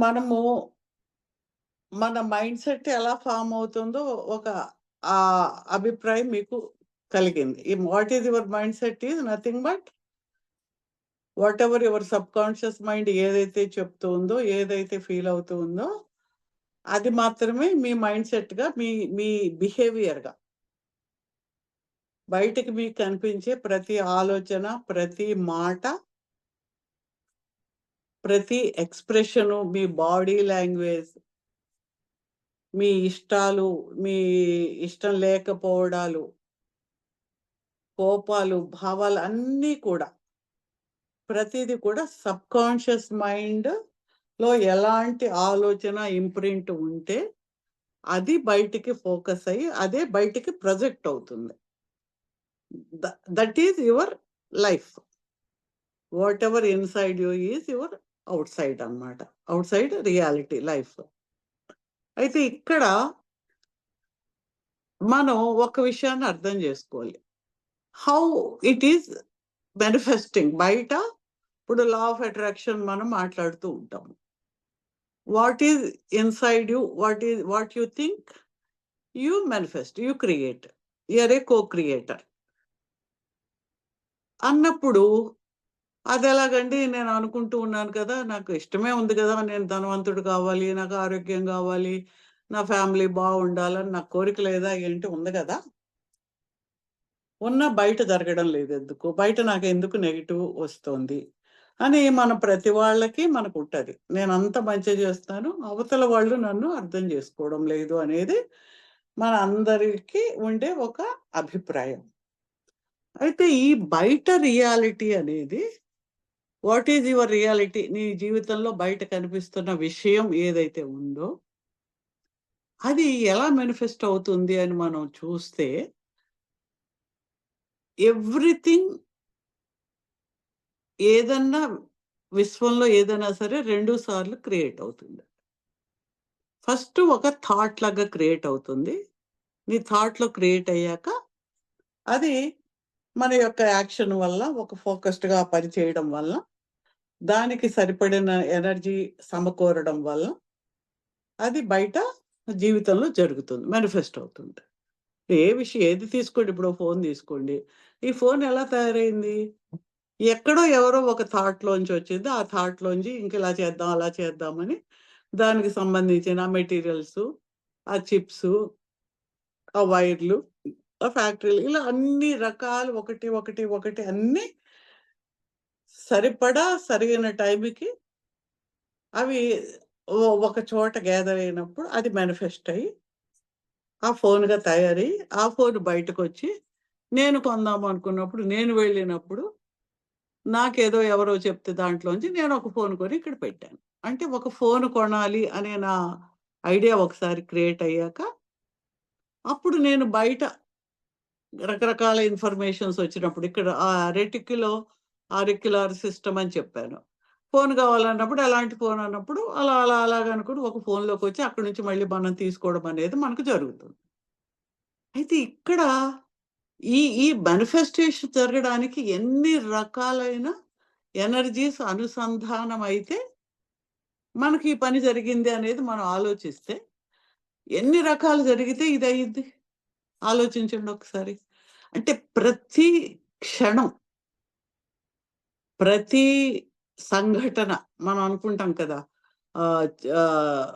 మనము మన mind set ఎలా ఫామ్ అవుతుందో ఒక ఆ అభిప్రాయం మీకు కలిగింది. ఈ what is your mindset is nothing but whatever your subconscious mind ఏదైతే చెప్తూ ఉందో, ఏదైతే ఫీల్ అవుతూ ఉందో, అది మాత్రమే మీ మైండ్ సెట్‌గా మీ మీ బిహేవియర్‌గా. బయటకి మీకు కనిపించే ప్రతి ఆలోచన, ప్రతి మాట ప్రతి ఎక్స్‌ప్రెషను, మీ బాడీ లాంగ్వేజ్ మీ ఇష్టాలు, మీ ఇష్టం లేకపోవడాలు కోపాలు, భావాలు అన్నీ కూడా ప్రతిదీ కూడా సబ్‌కాన్షియస్ మైండ్‌లో ఎలాంటి ఆలోచన ఇంప్రింట్ ఉంటే, అది బయటికి ఫోకస్ అయ్యి, అదే బయటికి ప్రొజెక్ట్ అవుతుంది. The that is your life. Whatever inside you is your outside అన్నమాట. Side reality life. అయితే ఇక్కడ మనం ఒక విషయాన్ని అర్థం చేసుకోవాలి హౌ ఇట్ ఈస్ మేనిఫెస్టింగ్ బయట ఇప్పుడు లా ఆఫ్ అట్రాక్షన్ మనం మాట్లాడుతూ ఉంటాం. What is inside you, what is what you think, you manifest you create. You are a co creator. అన్నప్పుడు అది ఎలాగండి నేను అనుకుంటూ ఉన్నాను కదా! నాకు ఇష్టమే ఉంది కదా నేను ధనవంతుడు కావాలి, నాకు ఆరోగ్యం కావాలి నా ఫ్యామిలీ బాగుండాలని నా కోరిక లేదా ఏంటి? ఉంది కదా ఉన్న బయట జరగడం లేదు ఎందుకు బయట నాకు ఎందుకు నెగిటివ్ వస్తోంది? అని మన ప్రతి వాళ్ళకి మనకు ఉంటది నేను అంత మంచి చేస్తాను అవతల వాళ్ళు నన్ను అర్థం చేసుకోవడం లేదు అనేది మన అందరికి ఉండే ఒక అభిప్రాయం. అయితే ఈ బయట రియాలిటీ అనేది వాట్ ఈజ్ యువర్ రియాలిటీ? నీ జీవితంలో బయట కనిపిస్తున్న విషయం ఏదైతే ఉందో అది ఎలా మేనిఫెస్ట్ అవుతుంది అని మనం చూస్తే ఎవ్రీథింగ్ ఏదన్నా విశ్వంలో ఏదైనా సరే రెండు సార్లు క్రియేట్ అవుతుంది. ఫస్ట్ ఒక థాట్ లాగా క్రియేట్ అవుతుంది. నీ థాట్‌లో క్రియేట్ అయ్యాక అది మన యొక్క యాక్షన్ వల్ల ఒక ఫోకస్డ్‌గా పని చేయడం వల్ల, దానికి సరిపడిన ఎనర్జీ సమకూరడం వల్ల అది బయట జీవితంలో జరుగుతుంది. మేనిఫెస్ట్ అవుతుంది. ఏ విషయం ఏది తీసుకోండి ఇప్పుడు ఫోన్ తీసుకోండి. ఈ ఫోన్ ఎలా తయారైంది? ఎక్కడో ఎవరో ఒక థాట్‌లోంచి వచ్చింది. ఆ థాట్‌లోంచి ఇంక ఇలా చేద్దాం, అలా చేద్దామని దానికి సంబంధించిన మెటీరియల్స్ ఆ చిప్స్ ఆ వైర్లు, ఆ ఫ్యాక్టరీలు ఇలా అన్ని రకాలు ఒకటి, ఒకటి, ఒకటి అన్నీ సరిపడా సరిగిన టైంకి అవి ఒక చోట గ్యాదర్ అయినప్పుడు అది మేనిఫెస్ట్ అయ్యి ఆ ఫోన్‌గా తయారయ్యి, ఆ ఫోన్ బయటకొచ్చి నేను కొందాం అనుకున్నప్పుడు, నేను వెళ్ళినప్పుడు నాకేదో ఎవరో చెప్తే దాంట్లోంచి నేను ఒక ఫోన్ కొని ఇక్కడ పెట్టాను. అంటే ఒక ఫోన్ కొనాలి అనే నా ఐడియా ఒకసారి క్రియేట్ అయ్యాక అప్పుడు నేను బయట రకరకాల ఇన్ఫర్మేషన్స్ వచ్చినప్పుడు ఇక్కడ ఆ రెటిక్యులో ఆరిక్యులర్ సిస్టమ్ అని చెప్పాను. ఫోన్ కావాలన్నప్పుడు ఎలాంటి ఫోన్ అన్నప్పుడు అలా, అలా, అలాగ అనుకుని ఒక ఫోన్‌లోకొచ్చి అక్కడి నుంచి మళ్ళీ మనం తీసుకోవడం అనేది మనకు జరుగుతుంది. అయితే ఇక్కడ ఈ ఈ మేనిఫెస్టేషన్ జరగడానికి ఎన్ని రకాలైన ఎనర్జీస్ అనుసంధానం అయితే మనకి ఈ పని జరిగింది అనేది మనం ఆలోచిస్తే, ఎన్ని రకాలు జరిగితే ఇది అయ్యిద్ది? ఆలోచించండి ఒకసారి. అంటే ప్రతి క్షణం ప్రతి సంఘటన మనం అనుకుంటాం కదా! ఆహ్, ఆహ్,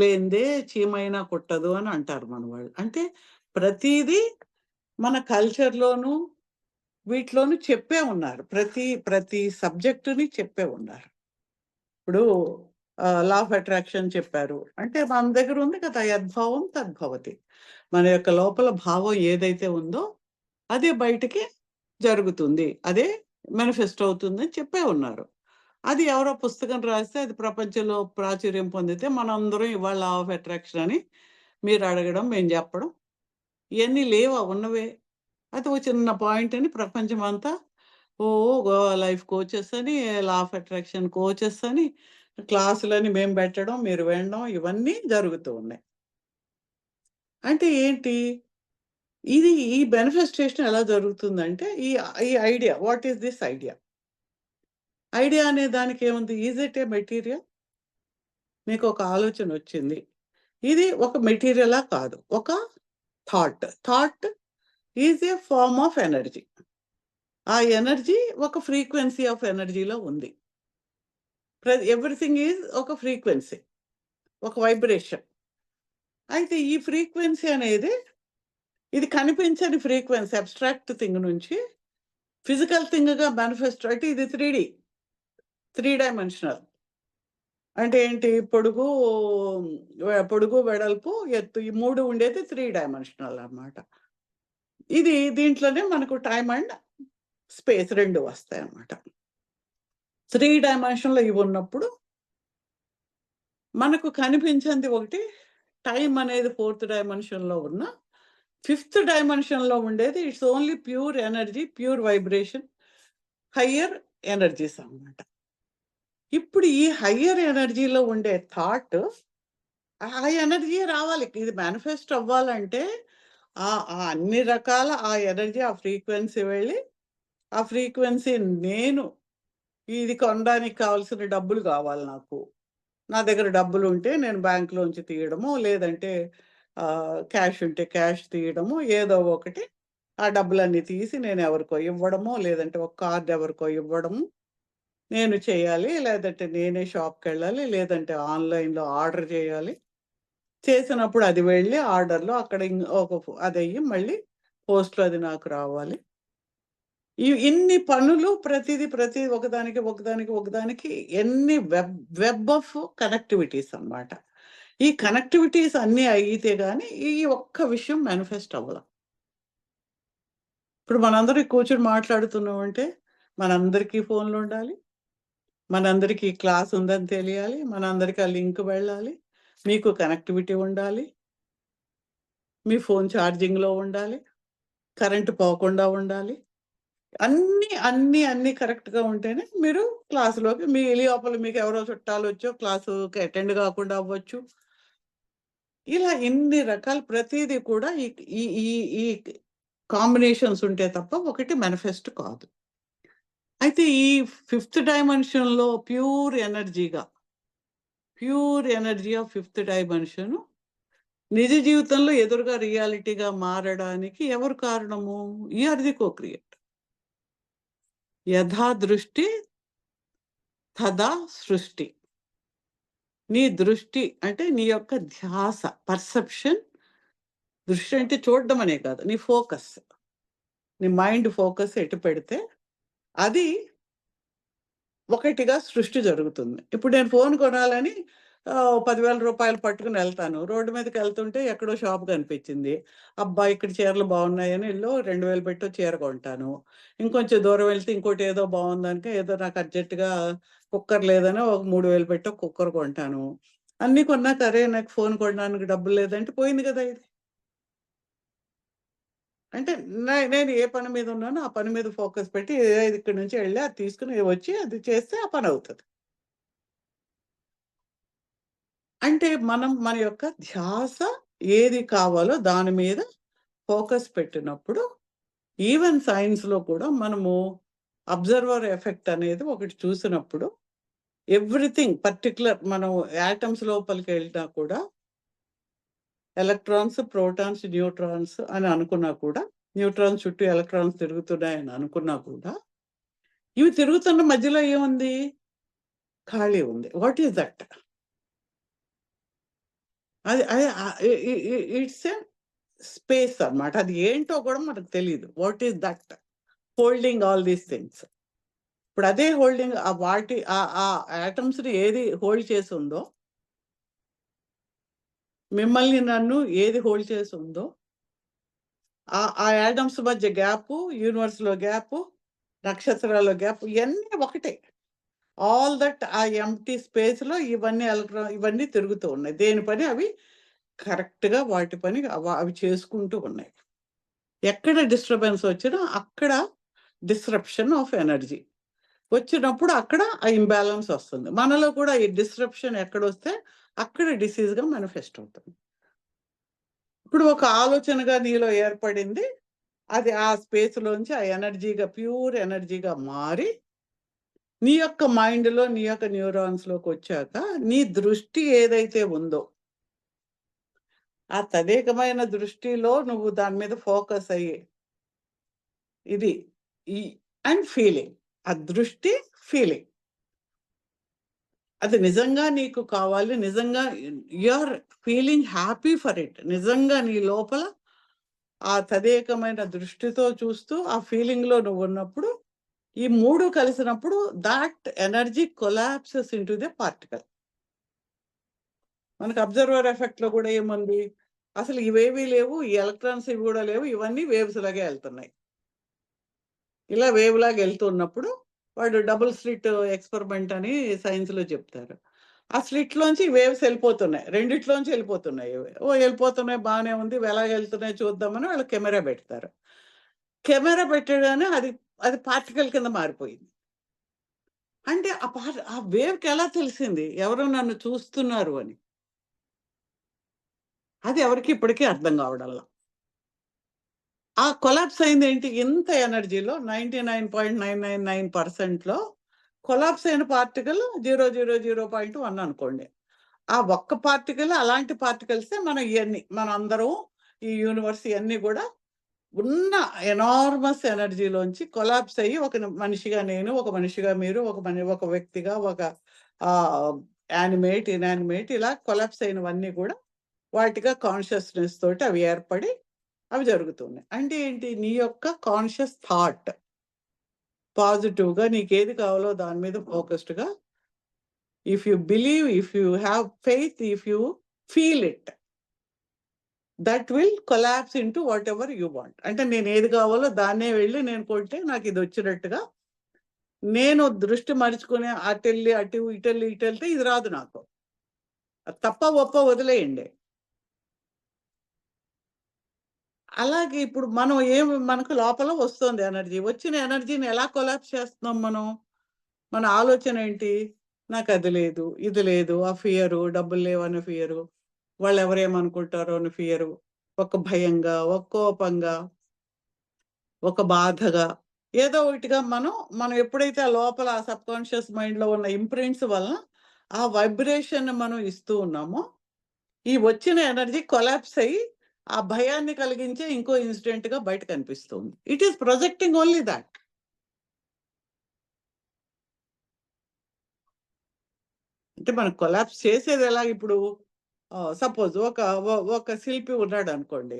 లేనిదే చీమైనా కొట్టదు అని అంటారు మన వాళ్ళు. అంటే ప్రతిదీ మన కల్చర్‌లోనూ, వీటిలోనూ చెప్పే ఉన్నారు. ప్రతి ప్రతి సబ్జెక్టుని చెప్పే ఉన్నారు. ఇప్పుడు లా ఆఫ్ అట్రాక్షన్ చెప్పారు. అంటే మన దగ్గర ఉంది కదా! యద్భావం తద్భవతి. మన యొక్క లోపల భావం ఏదైతే ఉందో అదే బయటికి జరుగుతుంది. అదే మేనిఫెస్టో అవుతుందని చెప్పే ఉన్నారు. అది ఎవరో పుస్తకం రాస్తే అది ప్రపంచంలో ప్రాచుర్యం పొందితే మనందరం ఇవాళ లా ఆఫ్ అట్రాక్షన్ అని మీరు అడగడం, మేము చెప్పడం. ఇవన్నీ లేవా ఉన్నవే. అయితే ఓ చిన్న పాయింట్ అని ప్రపంచం అంతా ఓ లైఫ్ కోచెస్ అని, లా ఆఫ్ అట్రాక్షన్ కోచెస్ అని, క్లాసులని మేము పెట్టడం, మీరు వినడం ఇవన్నీ జరుగుతూ ఉన్నాయి. అంటే ఏంటి? ఇది ఈ బెనిఫెస్టేషన్ ఎలా జరుగుతుందంటే ఈ ఈ idea what is this idea? Idea అనే దానికేముంది? Is it a material? మీకు ఒక ఆలోచన వచ్చింది ఇది ఒక మెటీరియలా కాదు. ఒక thought. Thought is a form of energy. ఆ ఎనర్జీ ఒక ఫ్రీక్వెన్సీ ఆఫ్ ఎనర్జీలో ఉంది. ప్ర ఎవ్రీథింగ్ ఈజ్ ఒక ఫ్రీక్వెన్సీ. ఒక వైబ్రేషన్. అయితే ఈ ఫ్రీక్వెన్సీ అనేది ఇది కనిపించని ఫ్రీక్వెన్సీ అబ్స్ట్రాక్ట్ థింగ్ నుంచి ఫిజికల్ థింగ్‌గా మేనిఫెస్టో అంటే ఇది 3డీ. 3 డైమెన్షనల్. అంటే ఏంటి? పొడుగు, పొడుగు, వెడల్పు, ఎత్తు ఈ మూడు ఉండేది త్రీ డైమెన్షనల్ అన్నమాట. ఇది దీంట్లోనే మనకు టైం అండ్ స్పేస్ రెండు వస్తాయి అన్నమాట త్రీ డైమెన్షన్‌లో ఇవి ఉన్నప్పుడు మనకు కనిపించింది ఒకటి టైం అనేది ఫోర్త్ డైమెన్షన్‌లో ఉన్న ఫిఫ్త్ డైమెన్షన్‌లో ఉండేది it's only pure energy, pure vibration, higher energies అన్నమాట. ఇప్పుడు ఈ హయ్యర్ ఎనర్జీలో ఉండే థాట్ ఆ ఎనర్జీ రావాలి. ఇది మేనిఫెస్ట్ అవ్వాలంటే ఆ అన్ని రకాల ఆ ఎనర్జీ, ఆ ఫ్రీక్వెన్సీ వెళ్ళి, ఆ ఫ్రీక్వెన్సీ నేను ఇది కొనడానికి కావాల్సిన డబ్బులు కావాలి నాకు. నా దగ్గర డబ్బులు ఉంటే నేను బ్యాంకులోంచి తీయడము లేదంటే క్యాష్ ఉంటే క్యాష్ తీయడము ఏదో ఒకటి ఆ డబ్బులన్నీ తీసి నేను ఎవరికో ఇవ్వడము లేదంటే ఒక కార్డు ఎవరికో ఇవ్వడము. నేను చేయాలి. లేదంటే నేనే షాప్కి వెళ్ళాలి లేదంటే ఆన్‌లైన్‌లో ఆర్డర్ చేయాలి. చేసినప్పుడు అది వెళ్ళి ఆర్డర్‌లో అక్కడ ఒక అది అయ్యి మళ్ళీ పోస్ట్‌లో అది నాకు రావాలి. ఇన్ని పనులు ప్రతిదీ ప్రతి ఒకదానికి, ఒకదానికి, ఒకదానికి ఎన్ని వెబ్ వెబ్ ఆఫ్ కనెక్టివిటీస్ అన్నమాట. ఈ కనెక్టివిటీస్ అన్నీ అయితే కానీ ఈ ఒక్క విషయం మేనిఫెస్ట్ అవ్వాల ఇప్పుడు మనందరూ కూర్చొని మాట్లాడుతున్నామంటే మనందరికీ ఫోన్లు ఉండాలి మనందరికీ క్లాస్ ఉందని తెలియాలి. మనందరికీ ఆ లింక్ వెళ్ళాలి. మీకు కనెక్టివిటీ ఉండాలి. మీ ఫోన్ ఛార్జింగ్‌లో ఉండాలి. కరెంట్ పోకుండా ఉండాలి. అన్నీ, అన్నీ, అన్నీ కరెక్ట్‌గా ఉంటేనే మీరు క్లాస్‌లోకి మీ లోపల మీకు ఎవరో చుట్టాలొచ్చో క్లాసుకి అటెండ్ కాకుండా అవ్వచ్చు. ఇలా ఇన్ని రకాల ప్రతిదీ కూడా ఈ ఈ ఈ ఈ కాంబినేషన్స్ ఉంటే తప్ప ఒకటి మేనిఫెస్ట్ కాదు. అయితే ఈ ఫిఫ్త్ డైమెన్షన్‌లో ప్యూర్ ఎనర్జీగా pure energy of fifth dimension నిజ జీవితంలో ఎదురుగా రియాలిటీగా మారడానికి ఎవరు కారణము? ఈ ఆర్ కో క్రియేట్ యథా దృష్టి తదా సృష్టి. నీ దృష్టి అంటే నీ యొక్క ధ్యాస, పర్సెప్షన్ దృష్టి అంటే చూడడం అనే కాదు. నీ ఫోకస్. నీ మైండ్ ఫోకస్ ఎటు పెడితే అది ఒకటిగా సృష్టి జరుగుతుంది. ఇప్పుడు నేను ఫోన్ కొనాలని ఆహ్, రూ. 10,000 పట్టుకొని ఎళ్తాను. రోడ్డు మీదకెళ్తుంటే ఎక్కడో షాప్ కనిపించింది. అబ్బా! ఇక్కడ చీరలు బాగున్నాయని ఇల్లు రెండు వేలు పెట్టో చీర కొంటాను. ఇంకొంచెం దూరం వెళ్తే ఇంకోటి ఏదో బాగుందనుక ఏదో నాకు అర్జెంట్‌గా కుక్కర్ లేదని ఒక 3000 పెట్టి పెట్టో కుక్కర్ కొంటాను. అన్నీ కొన్నాక అరే! నాకు ఫోన్ కొనడానికి డబ్బులు లేదంటే పోయింది కదా ఇది. అంటే నేను ఏ పని మీద ఉన్నానో ఆ పని మీద ఫోకస్ పెట్టి ఇక్కడ నుంచి వెళ్ళి అది తీసుకొని వచ్చి అది చేస్తే ఆ పని అవుతుంది అంటే మనం మన యొక్క ధ్యాస ఏది కావాలో దాని మీద ఫోకస్ పెట్టినప్పుడు ఈవెన్ సైన్స్‌లో కూడా మనము అబ్జర్వర్ ఎఫెక్ట్ అనేది ఒకటి చూసినప్పుడు ఎవ్రీథింగ్ పర్టిక్యులర్ మనం యాటమ్స్ లోపలికెళ్ళినా కూడా ఎలక్ట్రాన్స్, ప్రోటాన్స్, న్యూట్రాన్స్ అని అనుకున్నా కూడా న్యూట్రాన్స్ చుట్టూ ఎలక్ట్రాన్స్ తిరుగుతున్నాయని అనుకున్నా కూడా ఇవి తిరుగుతున్న మధ్యలో ఏముంది? ఖాళీ ఉంది. What is that? అది అది ఇట్స్ ఎ స్పేస్ అన్నమాట. అది ఏంటో కూడా మనకు తెలియదు what is that? Holding all these things. ఇప్పుడు అదే హోల్డింగ్ ఆ వాటి ఆ ఆ యాటమ్స్‌ని ఏది హోల్డ్ చేసి ఉందో మిమ్మల్ని నన్ను ఏది హోల్డ్ చేసుందో ఆ ఆ యాటమ్స్ మధ్య గ్యాప్ యూనివర్స్‌లో గ్యాప్ నక్షత్రాల్లో గ్యాప్ ఇవన్నీ ఒకటే. ఆల్ దట్ ఆ ఎంటీ స్పేస్‌లో ఇవన్నీ ఎలక్ట్రా ఇవన్నీ తిరుగుతూ ఉన్నాయి. దేని పని అవి కరెక్ట్‌గా వాటి పని అవి చేసుకుంటూ ఉన్నాయి. ఎక్కడ డిస్టర్బెన్స్ వచ్చినా అక్కడ డిస్రప్షన్ ఆఫ్ ఎనర్జీ. వచ్చినప్పుడు అక్కడ ఆ ఇంబ్యాలెన్స్ వస్తుంది. మనలో కూడా ఈ డిస్రప్షన్ ఎక్కడొస్తే అక్కడ డిసీజ్‌గా మేనిఫెస్ట్ అవుతుంది. ఇప్పుడు ఒక ఆలోచనగా నీలో ఏర్పడింది. అది ఆ స్పేస్‌లోంచి ఆ ఎనర్జీగా ప్యూర్ ఎనర్జీగా మారి నీ యొక్క మైండ్‌లో, నీ యొక్క న్యూరాన్స్లోకి వచ్చాక నీ దృష్టి ఏదైతే ఉందో ఆ తదేకమైన దృష్టిలో నువ్వు దాని మీద ఫోకస్ అయ్యి ఇది ఈ అండ్ ఫీలింగ్. ఆ దృష్టి, ఫీలింగ్. అది నిజంగా నీకు కావాలి. నిజంగా you are feeling happy for it. నిజంగా నీ లోపల ఆ తదేకమైన దృష్టితో చూస్తూ, ఆ ఫీలింగ్‌లో నువ్వు ఉన్నప్పుడు ఈ మూడు కలిసినప్పుడు that energy collapses into the particle. మనకు అబ్జర్వర్ ఎఫెక్ట్‌లో కూడా ఏముంది? అసలు ఇవేవీ లేవు. ఈ ఎలక్ట్రాన్స్ ఇవి కూడా లేవు. ఇవన్నీ వేవ్స్ లాగే వెళ్తున్నాయి ఇలా వేవ్ లాగా వెళ్తున్నప్పుడు వాడు డబుల్ స్లిట్ ఎక్స్‌పెరిమెంట్ అని సైన్స్‌లో చెప్తారు. ఆ స్లిట్‌లోంచి వేవ్స్ వెళ్ళిపోతున్నాయి రెండిట్లోంచి వెళ్ళిపోతున్నాయి ఓ వెళ్ళిపోతున్నాయి బాగానే ఉంది. ఎలా వెళ్తున్నాయి చూద్దామని వాళ్ళు కెమెరా పెడతారు కెమెరా పెట్టగానే అది, అది పార్టికల్ కింద మారిపోయింది. అంటే ఆ పార్ ఆ వేవ్‌కి ఎలా తెలిసింది? ఎవరో నన్ను చూస్తున్నారు అని. అది ఎవరికి ఇప్పటికీ అర్థం కావడంలా. ఆ కొలాప్స్ అయింది ఏంటి ఇంత ఎనర్జీలో ninety nine point nine nine nine పర్సెంట్లో కొలాప్స్ అయిన పార్టికల్ 0.001 అనుకోండి. ఆ ఒక్క పార్టికల్ అలాంటి పార్టికల్సే మనం మన అందరూ ఈ యూనివర్స్ ఇవన్నీ కూడా ఉన్న ఎనార్మస్ ఎనర్జీలోంచి కొలాప్స్ అయ్యి ఒక మనిషిగా నేను, ఒక మనిషిగా మీరు, ఒక మని ఒక వ్యక్తిగా, ఒక యానిమేట్, ఇన్యానిమేట్ ఇలా కొలాప్స్ అయినవన్నీ కూడా వాటిగా కాన్షియస్‌నెస్ తోటి అవి ఏర్పడి అవి జరుగుతున్నాయి. అంటే ఏంటి? నీ యొక్క కాన్షియస్ థాట్ పాజిటివ్‌గా నీకేది కావాలో దాని మీద ఫోకస్డ్‌గా if you believe, if you have faith, if you feel it that will collapse into ever you want. అంటే నేను ఏది కావాలో దాన్నే వెళ్ళి నేను కొంటే నాకు ఇది వచ్చినట్టుగా నేను దృష్టి మరుచుకునే అటెళ్ళి, అటు, ఇటెళ్ళి, ఇటెళ్తే ఇది రాదు నాకు. తప్ప, ఒప్ప వదిలేయండి. అలాగే ఇప్పుడు మనం ఏం మనకు లోపల వస్తుంది ఎనర్జీ. వచ్చిన ఎనర్జీని ఎలా కొలాప్స్ చేస్తున్నాం మనం? మన ఆలోచన ఏంటి? నాకు అది లేదు, ఇది లేదు, ఆ ఫియరు, డబ్బులు లేవు అనే ఫియరు, వాళ్ళు ఎవరేమనుకుంటారో అని ఫియరు, ఒక భయంగా, ఒక కోపంగా ఒక బాధగా, ఏదో ఒకటిగా మనం, మనం ఎప్పుడైతే ఆ లోపల ఆ సబ్‌కాన్షియస్ మైండ్‌లో ఉన్న ఇంప్రింట్స్ వలన ఆ వైబ్రేషన్ మనం ఇస్తూ ఉన్నామో, ఈ వచ్చిన ఎనర్జీ కొలాప్స్ అయ్యి, ఆ భయాన్ని కలిగించే ఇంకో ఇన్సిడెంట్‌గా బయట కనిపిస్తుంది. It is projecting only that అంటే మనం కొలాప్స్ చేసేది ఎలా ఇప్పుడు? సపోజ్ ఒక ఒక శిల్పి ఉన్నాడు అనుకోండి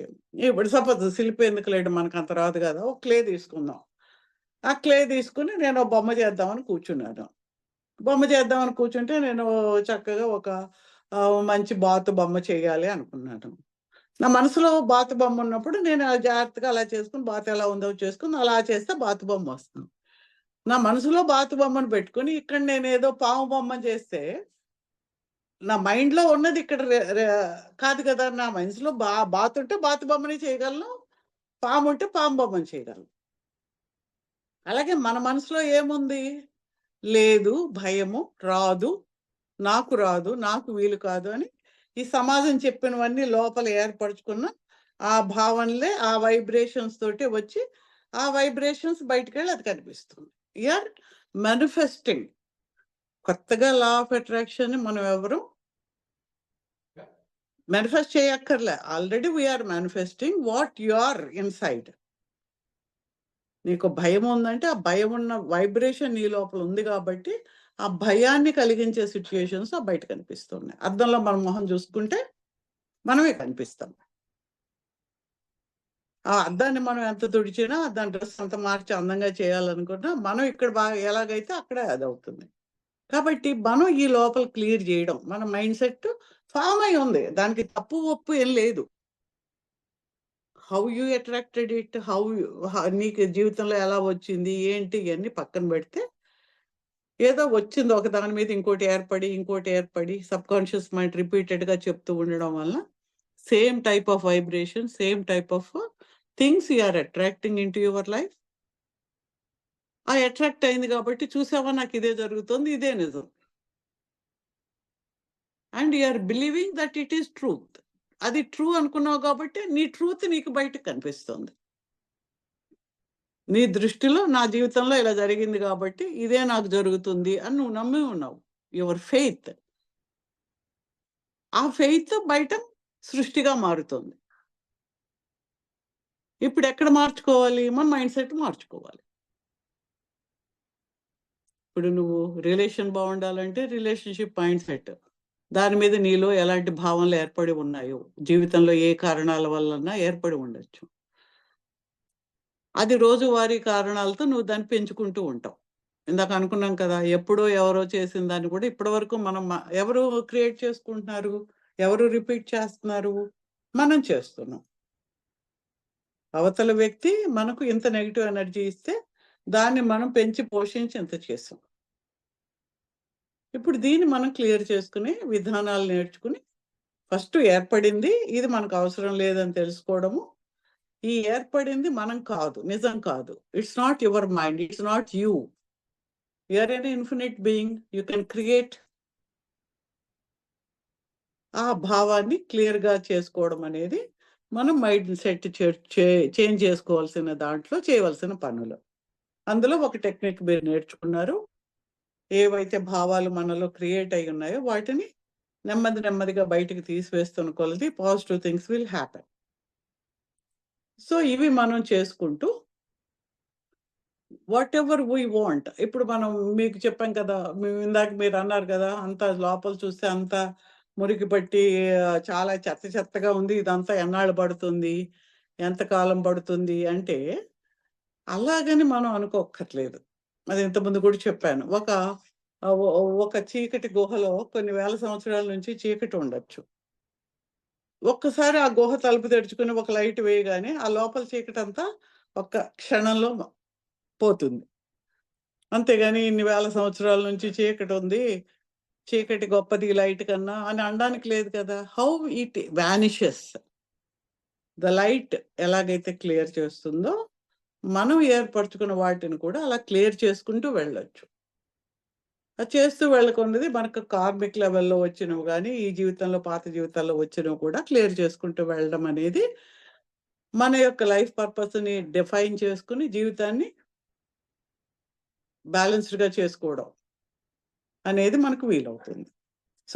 ఇప్పుడు సపోజ్ శిల్పి ఎందుకు లేదు మనకు అంత రాదు కదా ఒక క్లే తీసుకుందాం. ఆ క్లే తీసుకొని నేను బొమ్మ చేద్దామని కూర్చున్నాను. బొమ్మ చేద్దామని కూర్చుంటే నేను చక్కగా ఒక మంచి బాతు బొమ్మ చేయాలి అనుకున్నాను. నా మనసులో బాతు బొమ్మ ఉన్నప్పుడు నేను జాగ్రత్తగా అలా చేసుకుని బాతు ఎలా ఉందో చేసుకుని అలా చేస్తే బాతు బొమ్మ వస్తుంది. నా మనసులో బాతు బొమ్మను పెట్టుకొని ఇక్కడ నేను ఏదో పాము బొమ్మ చేస్తే నా మైండ్‌లో ఉన్నది ఇక్కడ కాదు కదా! నా మనసులో బా బాతుంటే బాతు బొమ్మని చేయగలను. పాముంటే పాము బొమ్మని చేయగలను. అలాగే మన మనసులో ఏముంది? లేదు, భయము, రాదు, నాకు రాదు, నాకు వీలు కాదు అని ఈ సమాజం చెప్పినవన్నీ లోపల ఏర్పరచుకున్న ఆ భావనలే ఆ వైబ్రేషన్స్ తోటి వచ్చి, ఆ వైబ్రేషన్స్ బయటికెళ్ళి అది కనిపిస్తుంది. యూ ఆర్ కొత్తగా లా ఆఫ్ అట్రాక్షన్‌ని మనం ఎవరు manifest చేయక్కర్లే. Already we are manifesting what you are inside. నీకు భయం ఉందంటే, ఆ భయం ఉన్న వైబ్రేషన్ నీ లోపల ఉంది కాబట్టి, ఆ భయాన్ని కలిగించే సిట్యుయేషన్స్ ఆ బయట కనిపిస్తున్నాయి. అద్దంలో మన మొహం చూసుకుంటే మనమే కనిపిస్తాం. ఆ అద్దాన్ని మనం ఎంత తుడిచినా, దాని డ్రెస్ ఎంత మార్చి అందంగా చేయాలనుకున్నా, మనం ఇక్కడ బాగా ఎలాగైతే అక్కడే అదవుతుంది. కాబట్టి మనం ఈ లోపల క్లియర్ చేయడం. మన మైండ్ సెట్ ఫామ్ అయ్యి ఉంది. దానికి తప్పు, ఒప్పు ఏం లేదు. How you attracted it? How you నీకు జీవితంలో ఎలా వచ్చింది? ఏంటి? ఇవన్నీ పక్కన పెడితే ఏదో వచ్చింది ఒక దాని మీద ఇంకోటి ఏర్పడి, ఇంకోటి ఏర్పడి సబ్ కాన్షియస్ మైండ్ రిపీటెడ్‌గా చెప్తూ ఉండడం వల్ల same type of vibration, same type of things you are attracting into your life. ఆ అట్రాక్ట్ అయింది కాబట్టి చూసావా ఇదే జరుగుతుంది. ఇదే నిజం. And you are believing that it is truth. అది ట్రూ అనుకున్నావు కాబట్టి నీ ట్రూత్ నీకు బయటకు కనిపిస్తుంది. నీ దృష్టిలో నా జీవితంలో ఇలా జరిగింది కాబట్టి ఇదే నాకు జరుగుతుంది అని నువ్వు నమ్మి ఉన్నావు యువర్ ఫెయిత్ ఆ ఫెయిత్ బయట సృష్టిగా మారుతుంది ఇప్పుడు ఎక్కడ మార్చుకోవాలి మన మైండ్ సెట్ మార్చుకోవాలి ఇప్పుడు నువ్వు రిలేషన్ బాగుండాలంటే రిలేషన్షిప్ మైండ్ సెట్ దాని మీద నీలో ఎలాంటి భావనలు ఏర్పడి ఉన్నాయో జీవితంలో ఏ కారణాల వలన ఏర్పడి ఉండొచ్చు. అది రోజువారీ కారణాలతో నువ్వు దాన్ని పెంచుకుంటూ ఉంటావు. ఇందాక అనుకున్నాం కదా ఎప్పుడో ఎవరో చేసిన దాన్ని కూడా ఇప్పటి వరకు మనం ఎవరు క్రియేట్ చేసుకుంటున్నారు? ఎవరు రిపీట్ చేస్తున్నారు? మనం చేస్తున్నాం. అవతల వ్యక్తి మనకు ఇంత నెగిటివ్ ఎనర్జీ ఇస్తే దాన్ని మనం పెంచి పోషించి ఇంత చేసాం. ఇప్పుడు దీన్ని మనం క్లియర్ చేసుకుని విధానాలు నేర్చుకుని ఫస్ట్ ఏర్పడింది ఇది మనకు అవసరం లేదని తెలుసుకోవడము. ఈ ఏర్పడింది మనం కాదు నిజం కాదు. It's not your mind it's not you you're an infinite being you can create ఆ భావాన్ని క్లియర్గా చేసుకోవడం అనేది మనం మైండ్ సెట్ చేంజ్ చేసుకోవాల్సిన దాంట్లో చేయవలసిన పనులు. అందులో ఒక టెక్నిక్ మీరు నేర్చుకున్నారు. ఏవైతే భావాలు మనలో క్రియేట్ అయి ఉన్నాయో వాటిని నెమ్మది నెమ్మదిగా బయటికి తీసివేస్తున్న కొలది positive things will happen. So ఇవి మనం చేసుకుంటూ వాట్ ఎవర్ వీ వాంట్. ఇప్పుడు మనం మీకు చెప్పాం కదా మేము ఇందాక మీరు అన్నారు కదా అంత లోపల చూస్తే అంత మురికి పట్టి చాలా చెత్త చెత్తగా ఉంది ఇదంతా ఎన్నాళ్ళు పడుతుంది ఎంత కాలం పడుతుంది అంటే అలాగని మనం అనుకోక్కర్లేదు. అది ఇంతకుముందు కూడా చెప్పాను. ఒక ఒక చీకటి గుహలో కొన్ని వేల సంవత్సరాల నుంచి చీకటి ఉండొచ్చు. ఒక్కసారి ఆ గుహ తలుపు తెరుచుకుని ఒక లైట్ వేయగానే ఆ లోపల చీకటి అంతా ఒక్క క్షణంలో పోతుంది. అంతేగాని ఇన్ని వేల సంవత్సరాల నుంచి చీకటి ఉంది. చీకటి గొప్పది లైట్ కన్నా అని అనడానికి లేదు కదా. How it vanishes. The light ఎలాగైతే క్లియర్ చేస్తుందో మనం ఏర్పరచుకున్న వాటిని కూడా అలా క్లియర్ చేసుకుంటూ వెళ్ళొచ్చు. అది చేస్తూ వెళ్ళకున్నది మనకు కార్మిక్ లెవెల్లో వచ్చినవి కానీ ఈ జీవితంలో పాత జీవితాల్లో వచ్చినవి కూడా క్లియర్ చేసుకుంటూ వెళ్ళడం అనేది మన యొక్క లైఫ్ పర్పస్ని డిఫైన్ చేసుకుని జీవితాన్ని బ్యాలెన్స్డ్గా చేసుకోవడం అనేది మనకు వీలవుతుంది.